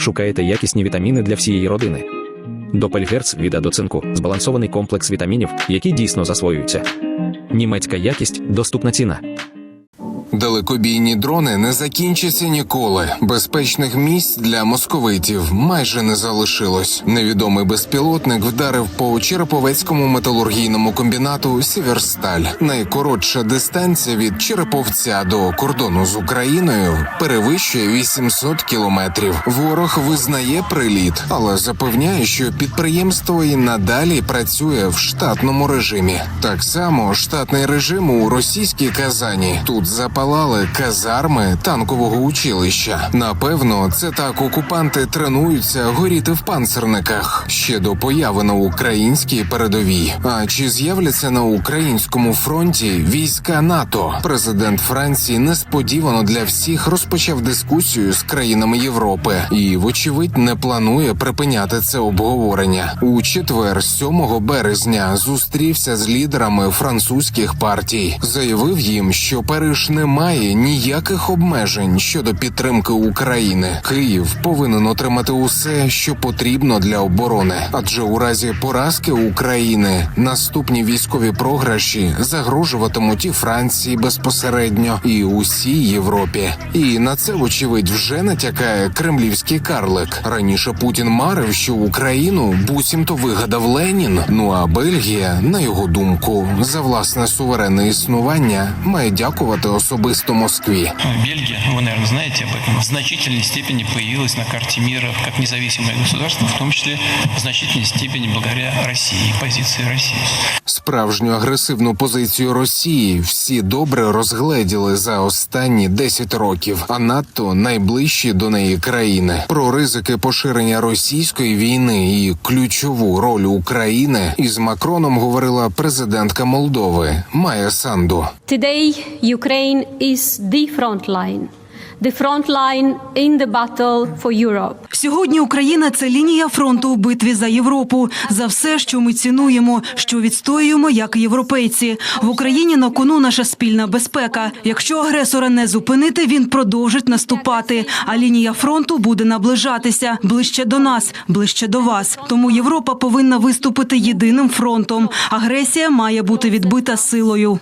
Шукаєте якісні вітаміни для всієї родини. Допельгерц від Адоцинку збалансований комплекс вітамінів, які дійсно засвоюються. Німецька якість, доступна ціна. Далекобійні дрони не закінчаться ніколи. Безпечних місць для московитів майже не залишилось. Невідомий безпілотник вдарив по Череповецькому металургійному комбінату Сіверсталь. Найкоротша дистанція від Череповця до кордону з Україною перевищує 800 кілометрів. Ворог визнає приліт, але запевняє, що підприємство і надалі працює в штатному режимі. Так само штатний режим у російській Казані. Тут запалали казарми танкового училища. Напевно, це так окупанти тренуються горіти в панцерниках ще до появи на українській передовій. А чи з'являться на українському фронті війська НАТО? Президент Франції несподівано для всіх розпочав дискусію з країнами Європи і, вочевидь, не планує припиняти це обговорення. У четвер, 7 березня, зустрівся з лідерами французьких партій. Заявив їм, що Париж не має ніяких обмежень щодо підтримки України. Київ повинен отримати усе, що потрібно для оборони, адже у разі поразки України наступні військові програші загрожуватимуть і Франції безпосередньо, і усій Європі. І на це, вочевидь, вже натякає кремлівський карлик. Раніше Путін марив, що Україну буцімто вигадав Ленін. Ну а Бельгія, на його думку, за власне суверенне існування має дякувати особисто Москві. Бельгия, ну, вы, наверное, знаете об этом, в значительной степени появилась на карте мира как независимое государство, в том числе в значительной степени благодаря России и позиции России. Справжню агресивну позицію Росії всі добре розгледіли за останні 10 років, а надто найближчі до неї країни. Про ризики поширення російської війни і ключову роль України із Макроном говорила президентка Молдови Майя Санду. Today, Ukraine is the front line, the front line in the battle for Europe. Сьогодні Україна це лінія фронту у битві за Європу, за все, що ми цінуємо, що відстоюємо як європейці. В Україні на кону наша спільна безпека. Якщо агресора не зупинити, він продовжить наступати. А лінія фронту буде наближатися ближче до нас, ближче до вас. Тому Європа повинна виступити єдиним фронтом. Агресія має бути відбита силою.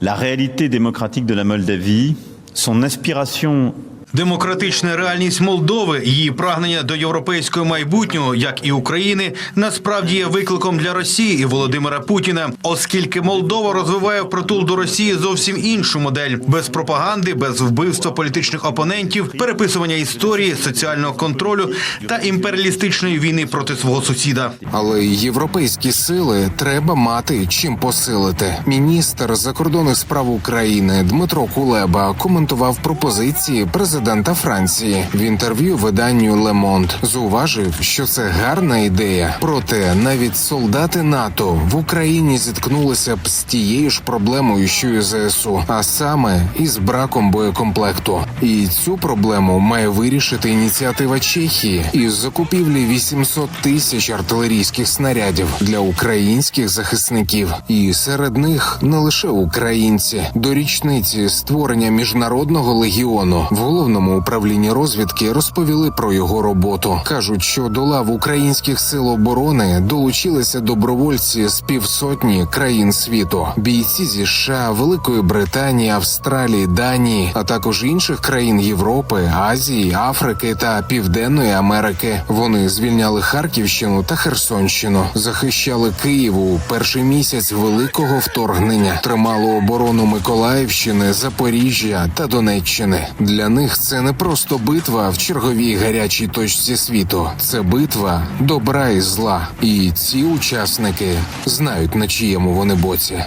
La réalité démocratique de la Moldavie, son aspiration Демократична реальність Молдови, її прагнення до європейського майбутнього, як і України, насправді є викликом для Росії і Володимира Путіна, оскільки Молдова розвиває впритул до Росії зовсім іншу модель без пропаганди, без вбивства політичних опонентів, переписування історії, соціального контролю та імперіалістичної війни проти свого сусіда. Але європейські сили треба мати чим посилити. Міністр закордонних справ України Дмитро Кулеба коментував пропозиції президента Франції в інтерв'ю виданню Monde. Зауважив, що це гарна ідея. Проте навіть солдати НАТО в Україні зіткнулися б з тією ж проблемою, що і ЗСУ, а саме із браком боєкомплекту. І цю проблему має вирішити ініціатива Чехії із закупівлі 800 тисяч артилерійських снарядів для українських захисників. І серед них не лише українці. До річниці створення міжнародного легіону в головному управлінні розвідки розповіли про його роботу. кажуть, що до лав українських сил оборони долучилися добровольці з півсотні країн світу, бійці зі США, Великої Британії, Австралії, Данії, а також інших країн Європи, Азії, Африки та Південної Америки. Вони звільняли Харківщину та Херсонщину, захищали Київ у перший місяць великого вторгнення, тримали оборону Миколаївщини, Запоріжжя та Донеччини. Для них це не просто битва в черговій гарячій точці світу, це битва добра і зла. І ці учасники знають на чиєму вони боці.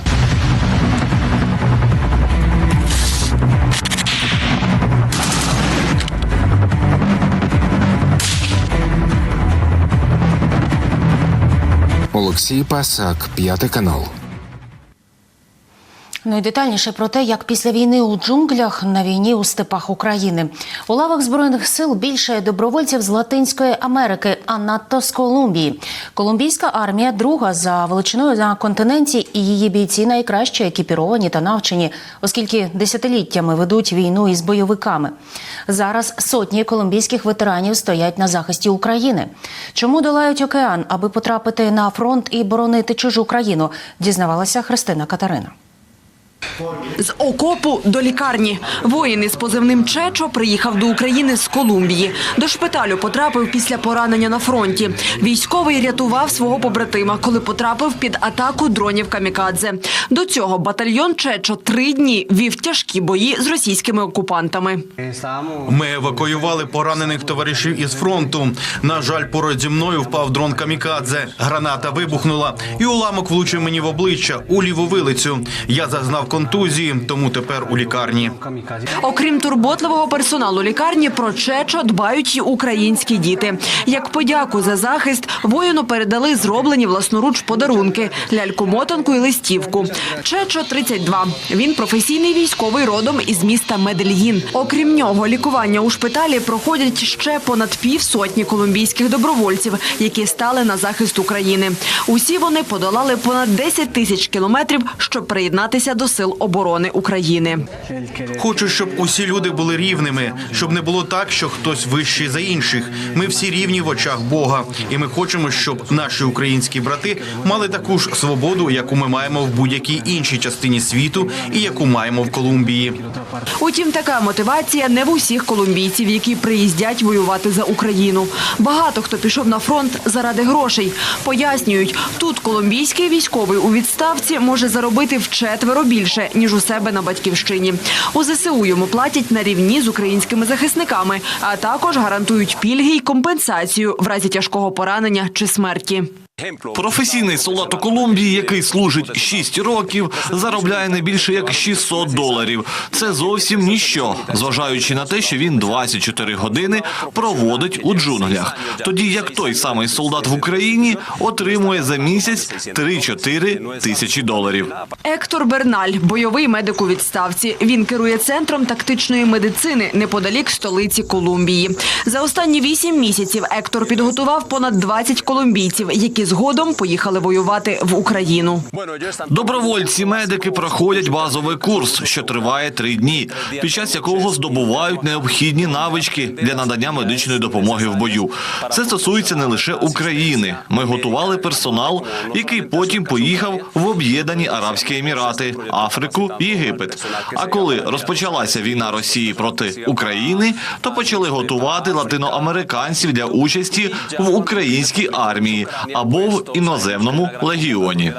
Олексій Пасак, п'ятий канал. Ну і детальніше про те, як після війни у джунглях на війні у степах України у лавах збройних сил більше добровольців з Латинської Америки, а надто з Колумбії. Колумбійська армія друга за величиною на континенті, і її бійці найкраще екіпіровані та навчені, оскільки десятиліттями ведуть війну із бойовиками. Зараз сотні колумбійських ветеранів стоять на захисті України. Чому долають океан, аби потрапити на фронт і боронити чужу країну? Дізнавалася Христина Катерина. З окопу до лікарні. Воїн із позивним Чечо приїхав до України з Колумбії. До шпиталю потрапив після поранення на фронті. Військовий рятував свого побратима, коли потрапив під атаку дронів камікадзе. До цього батальйон Чечо три дні вів тяжкі бої з російськими окупантами. Ми евакуювали поранених товаришів із фронту. На жаль, поруч зі мною впав дрон камікадзе. Граната вибухнула, і уламок влучив мені в обличчя у ліву вилицю. Я зазнав контузії, тому тепер у лікарні. Окрім турботливого персоналу лікарні, про Чечо дбають й українські діти. Як подяку за захист, воїну передали зроблені власноруч подарунки – ляльку-мотанку і листівку. Чечо – 32. Він професійний військовий родом із міста Медельїн. Окрім нього, лікування у шпиталі проходять ще понад півсотні колумбійських добровольців, які стали на захист України. Усі вони подолали понад 10 тисяч кілометрів, щоб приєднатися до сил оборони України. Хочу, щоб усі люди були рівними, щоб не було так, що хтось вищий за інших. Ми всі рівні в очах Бога, і ми хочемо, щоб наші українські брати мали таку ж свободу, яку ми маємо в будь-якій іншій частині світу, і яку маємо в Колумбії. Утім, така мотивація не в усіх колумбійців, які приїздять воювати за Україну. Багато хто пішов на фронт заради грошей. Пояснюють, тут колумбійський військовий у відставці може заробити вчетверо більше ніж у себе на батьківщині. У ЗСУ йому платять на рівні з українськими захисниками, а також гарантують пільги й компенсацію в разі тяжкого поранення чи смерті. Професійний солдат у Колумбії, який служить 6 років, заробляє не більше як 600 доларів. Це зовсім ніщо, зважаючи на те, що він 24 години проводить у джунглях. Тоді як той самий солдат в Україні отримує за місяць 3-4 тисячі доларів. Ектор Берналь, бойовий медик у відставці. Він керує центром тактичної медицини неподалік столиці Колумбії. За останні вісім місяців Ектор підготував понад 20 колумбійців, які згодом поїхали воювати в Україну. Добровольці медики проходять базовий курс, що триває три дні, під час якого здобувають необхідні навички для надання медичної допомоги в бою. Це стосується не лише України. Ми готували персонал, який потім поїхав в Об'єднані Арабські Емірати, Африку, Єгипет. А коли розпочалася війна Росії проти України, то почали готувати латиноамериканців для участі в українській армії або в іноземному легіоні.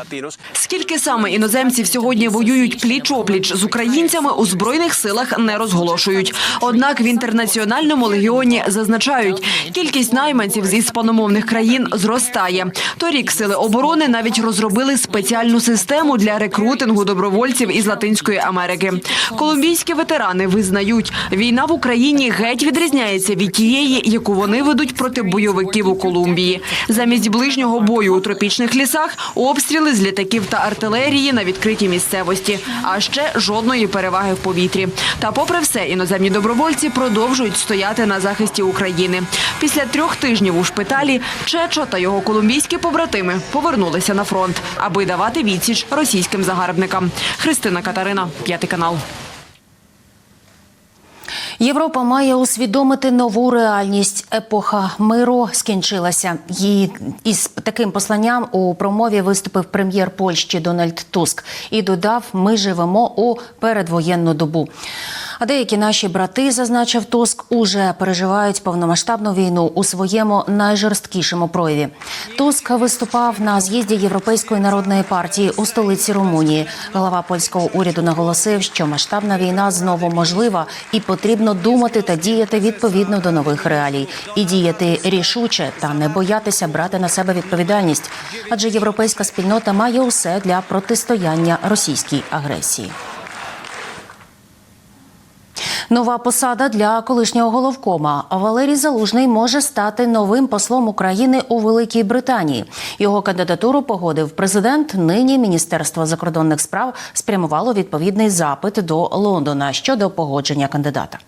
Скільки саме іноземців сьогодні воюють пліч-опліч з українцями у збройних силах не розголошують. Однак в інтернаціональному легіоні зазначають, кількість найманців з іспаномовних країн зростає. Торік сили оборони навіть розробили спеціальну систему для рекрутингу добровольців із Латинської Америки. Колумбійські ветерани визнають, війна в Україні геть відрізняється від тієї, яку вони ведуть проти бойовиків у Колумбії. Замість ближнього бою у тропічних лісах обстріли з літаків та артилерії на відкритій місцевості, а ще жодної переваги в повітрі. Та, попри все, іноземні добровольці продовжують стояти на захисті України. Після трьох тижнів у шпиталі Чечо та його колумбійські побратими повернулися на фронт, аби давати відсіч російським загарбникам. Христина Катерина, п'ятий канал. Європа має усвідомити нову реальність. Епоха миру скінчилася. Її із таким посланням у промові виступив прем'єр Польщі Дональд Туск і додав: Ми живемо у передвоєнну добу. А деякі наші брати, зазначив Туск, уже переживають повномасштабну війну у своєму найжорсткішому прояві. Туск виступав на з'їзді Європейської народної партії у столиці Румунії. Голова польського уряду наголосив, що масштабна війна знову можлива і потрібно думати та діяти відповідно до нових реалій, і діяти рішуче та не боятися брати на себе відповідальність. Адже європейська спільнота має усе для протистояння російській агресії. Нова посада для колишнього головкома. Валерій Залужний може стати новим послом України у Великій Британії. Його кандидатуру погодив президент. Нині Міністерство закордонних справ спрямувало відповідний запит до Лондона щодо погодження кандидата.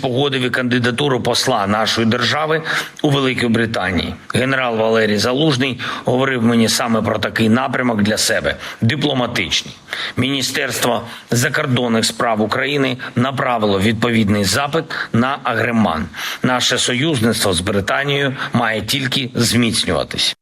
Погодив і кандидатуру посла нашої держави у Великій Британії. Генерал Валерій Залужний говорив мені саме про такий напрямок для себе дипломатичний. Міністерство закордонних справ України направило відповідний запит на Агреман. Наше союзництво з Британією має тільки зміцнюватись.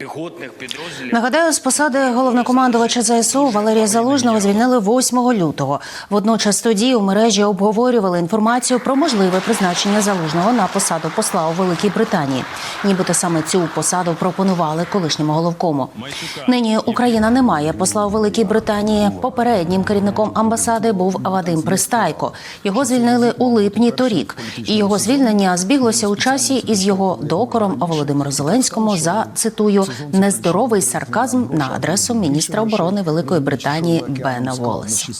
Піхотних підрозділів Нагадаю, з посади головнокомандувача ЗСУ Валерія Залужного звільнили 8 лютого. Водночас тоді у мережі обговорювали інформацію про можливе призначення залужного на посаду посла у Великій Британії. Нібито саме цю посаду пропонували колишньому головкому. Нині Україна не має посла у Великій Британії. Попереднім керівником амбасади був Вадим Пристайко. Його звільнили у липні торік, і його звільнення збіглося у часі із його докором Володимиру Зеленському за цитую нездоровий сарказм на адресу міністра оборони Великої Британії Бена Волеса.